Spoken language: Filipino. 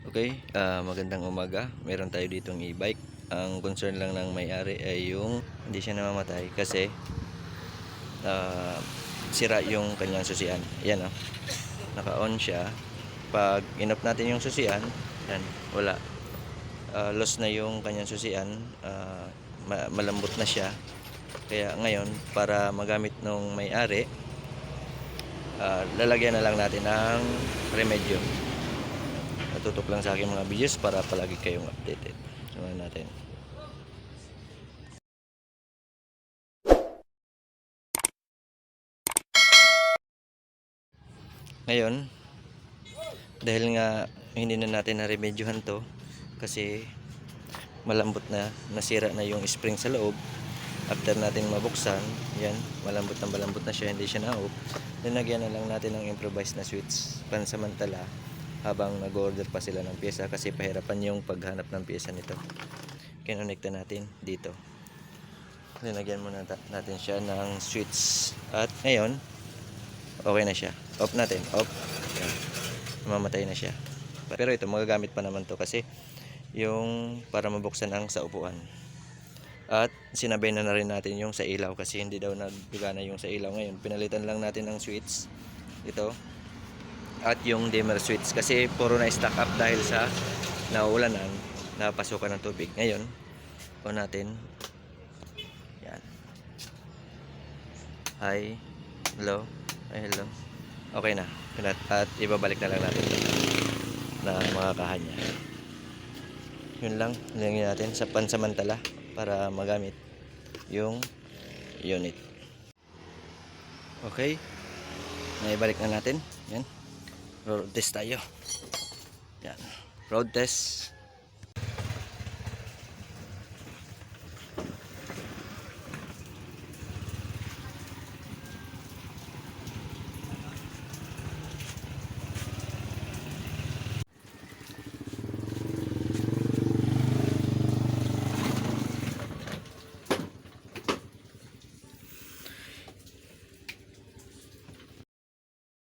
Okay, ah, magandang umaga. Meron tayo ditong e-bike. Ang concern lang ng may-ari ay yung hindi siya namamatay kasi ah, sira yung kanyang susian. Yan oh. Naka-on siya. Pag in-off natin yung susian, yan, wala. Ah, lost na yung kanyang susian. Ah, ma- malambot na siya. Kaya ngayon, para magamit nung may-ari, ah, lalagyan na lang natin ng remedyo natutok lang sa aking mga videos para palagi kayong updated. Sumahan natin. Ngayon, dahil nga hindi na natin na-remedyohan to kasi malambot na, nasira na yung spring sa loob. After natin mabuksan, yan, malambot na malambot na siya, hindi siya na-off. Linagyan na lang natin ng improvised na switch pansamantala habang nag-order pa sila ng pyesa kasi pahirapan yung paghanap ng pyesa nito. Kinonekta natin dito. Linagyan muna natin siya ng switch. At ngayon, okay na siya. Off natin. Off. Yan. Mamatay na siya. Pero ito, magagamit pa naman to kasi yung para mabuksan ang sa upuan. At sinabay na na rin natin yung sa ilaw kasi hindi daw naggagana yung sa ilaw ngayon. Pinalitan lang natin ng switch. Ito. At yung dimmer switch kasi puro na stack up dahil sa nauulanan napasukan ng tubig. Ngayon, on natin. Yan. Hi. Hello. Ay, hello. Okay na. At ibabalik na lang natin na mga kanya. Yun lang. Nilagyan natin sa pansamantala para magamit yung unit. Okay. Naibalik na natin. Yan. Road test tayo. Yan. Road test.